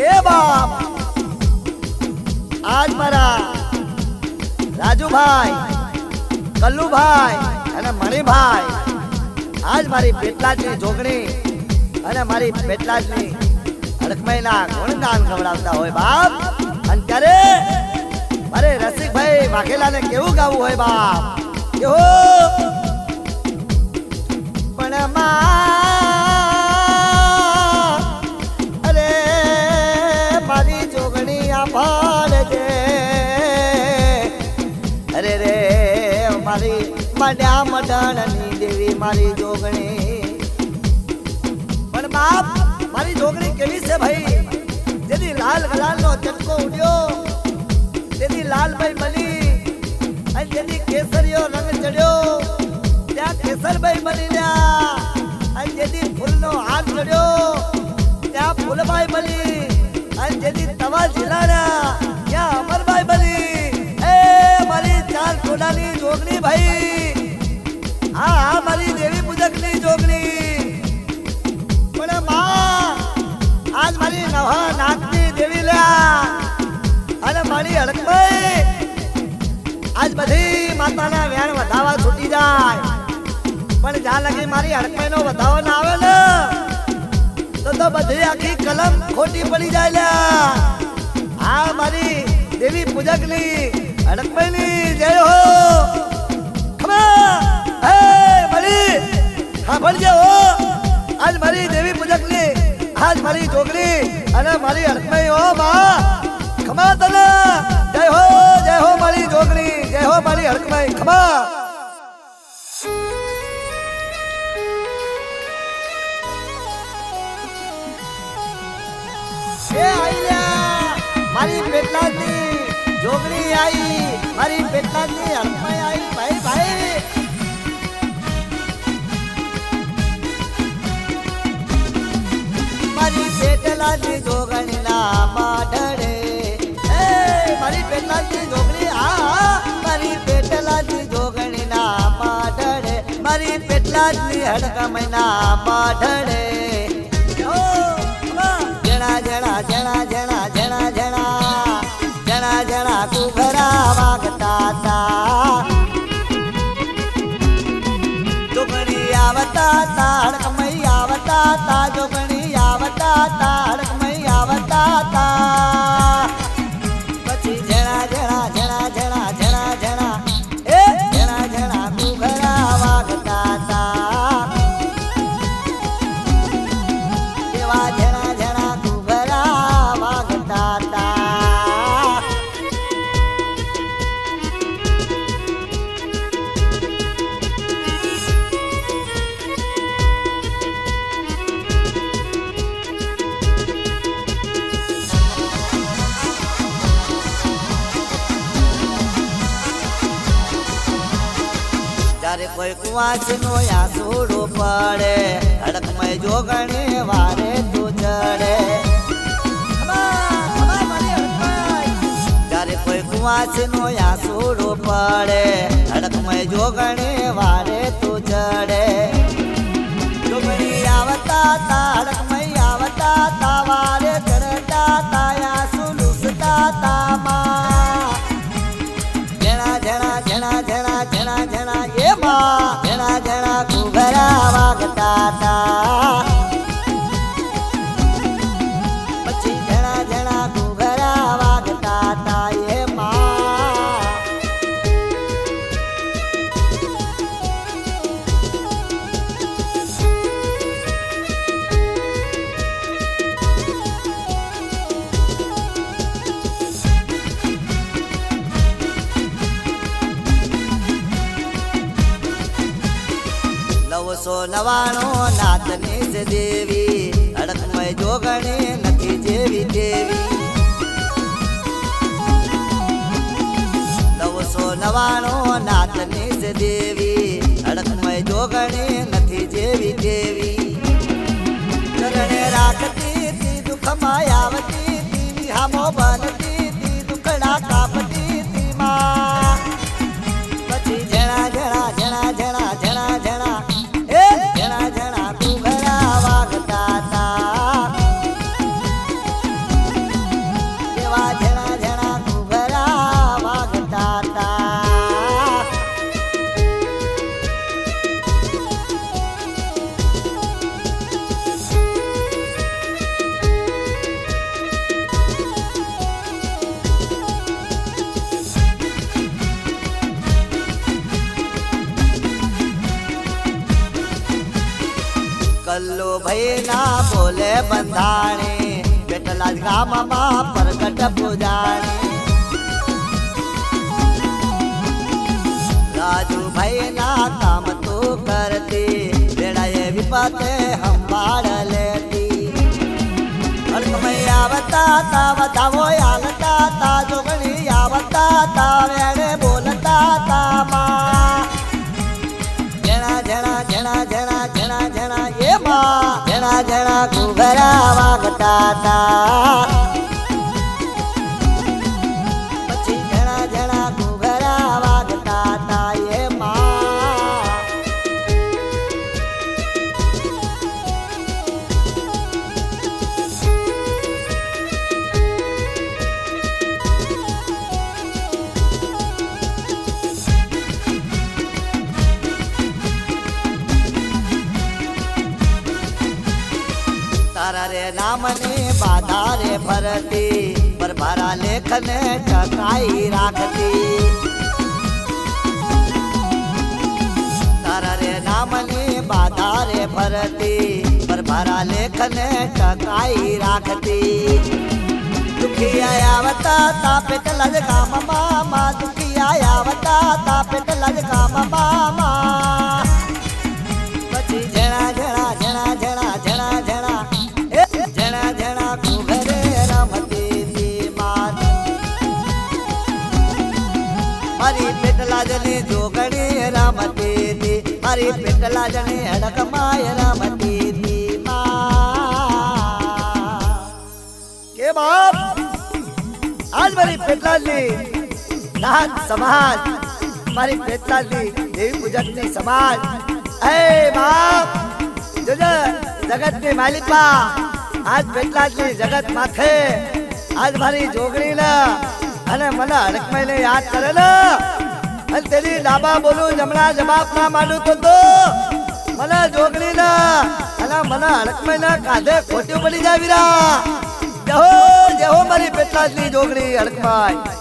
એ બાપ! આજ મારા અને મણિભાઈ, આજ મારી પેટલાજની જોગણી અને મારી પેટલાજની હડકમઈના ગુણગાન ખવડાવતા હોય બાપ. અને ત્યારે અરે રસિકભાઈ વાઘેલાને કેવું ગાવું હોય બાપ? કેવું પણ માં મારી મડ્યા મડણની દેવી મારી જોગણી. પણ બાપ, મારી જોગણી કેવી છે ભાઈ? જેથી લાલ ગલાલનો ચટકો ઉડ્યો તેથી લાલભાઈ બની, અને જેથી કેસરીયો રંગ ચડ્યો. ત્યાં કેસરભાઈ બની ગયા અને જેથી ફૂલનો હાથ ચડ્યો. ત્યાં ફૂલભાઈ બની, અને જેથી તવા જીલાડ્યા ત્યાં અમરભાઈ બની. એ મારી ચાર ટોડાની જોગણી ભાઈ. હા હા, મારી દેવી પૂજકની જોગણી પણ માં, આજ મારી નવા નાગની દેવી લ્યા અને મારી હડકભાઈ, આજ બધી માતાના વેણ વધાવા છૂટી જાય. પણ જ્યાં લગી મારી હડકભાઈ નો વધાવો તો તો બધી આખી કલમ ખોટી પડી જાય લ્યા આ. મારી દેવી પૂજકની, હડકભાઈની જય હો. ખબર? મળી સાંભળજે હો. આજ મારી દેવી પૂજકની, આજ મારી છોકરી અને મારી હડકભાઈ હો માં ખમા તને. જય હો જય હો મારી છોકરી જય હો મારી હડકભાઈ ખમા. મારી પેટલાની જોગણી આઈ પેટલાની જોગણી ના માઢડે એ, મારી પેટલાની જોગણી, આ, મારી પેટલાની જોગણી ના માઢડે મારી પેટલાની હડકમઈ ના માઢડે. જણા જણા જણા જણા જણા જણા. જણા જણા કુઘરા વાગતા તા. ત્યારે કોઈ કુવાચ નો આસુરો પડે ધડકમય જોગણે વારે તું ચડે ત્યારે કોઈ કુવાચ નો આસુરો પડે ધડકમય જોગણે વારે તું ચડે જોગણી આવતા તાડકમય આવતા તાવારે da da નવસો નવાણો નાથની જ દેવી. અડકમય જોગણી નથી જેવી દેવી નવસો નવાણો નાથની જ દેવી. અડકમય જોગણી નથી જેવી દેવી ચરણે રાખતી દુઃખ માયાવતી હામો તી ભાઈ ના બોલે બંધાણી બેટલા જ ગામમાં પ્રગટ પૂજાણી. રાજુભાઈ ના કામ તું કરતી બેડાએ વિપતે સંભાળ લેતી. અલ્પમય આવતા તા, વધાવો ઘુઘરા નામને બાધા રે ભરતી, પર મારા લેખને ટકાઈ રાખતી. તારા રે નામની બાધા રે ભરતી, પર મારા લેખને ટકાઈ રાખતી. દુખી આવતા તા પેટલા જ પેટલા જને જોગણી રામતી મારી પેટલા જને હડકમાય રમતી બાપ? આજ મારી પેટલાની નાથ સમાજ. મારી પેટલાની દેવી પૂજકની સમાજ. એ બાપ! જોજે, જગતની માલિકા આજ પેટલાની જગત માથે. આજ મારી જોગણીના અને મને હડકમાઈને યાદ કરે ને અને તેની ડાબા બોલું જમણા જવાબ ના માંડું તો મને જોગણીના અને મને હડકમાઈના કાંધે ખોટી પડી જાય વીરા. જહો જહો મારી પેટલાજની જોગણી હડકમાય